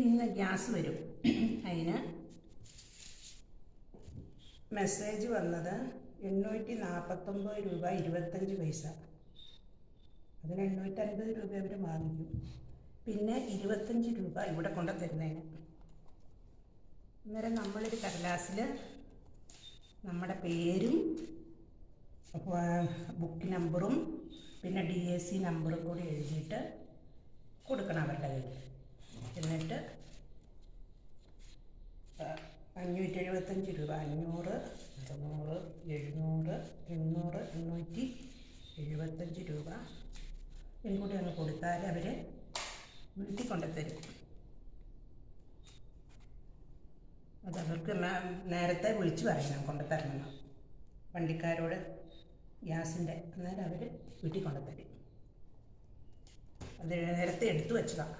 ഇന്ന് ഗ്യാസ് വരും. അതിന് മെസ്സേജ് വന്നത് എണ്ണൂറ്റി നാൽപ്പത്തൊമ്പത് രൂപ ഇരുപത്തഞ്ച് പൈസ. അതിന് എണ്ണൂറ്റൻപത് രൂപ അവർ വാങ്ങിക്കും. പിന്നെ ഇരുപത്തഞ്ച് രൂപ ഇവിടെ കൊണ്ട് തരുന്നതിന്. അന്നേരം നമ്മളൊരു കടലാസിൽ നമ്മുടെ പേരും ബുക്ക് നമ്പറും പിന്നെ ഡി എ സി നമ്പറും കൂടി എഴുതിയിട്ട് കൊടുക്കണം അവരുടെ കയ്യിൽ. അഞ്ഞൂറ്റി എഴുപത്തഞ്ച് രൂപ. അഞ്ഞൂറ് അറുന്നൂറ് എഴുന്നൂറ് എണ്ണൂറ് എണ്ണൂറ്റി എഴുപത്തഞ്ച് രൂപ. ഇതും അങ്ങ് കൊടുത്താൽ അവർ വീട്ടിൽ കൊണ്ടുത്തരും. അത് അവർക്ക് നേരത്തെ വിളിച്ച് പറയണം കൊണ്ടുത്തരണം വണ്ടിക്കാരോട് ഗ്യാസിന്റെ അന്നേരം അവർ വീട്ടിൽ കൊണ്ടുത്തരും. അത് നേരത്തെ എടുത്തു വെച്ചതാണ്.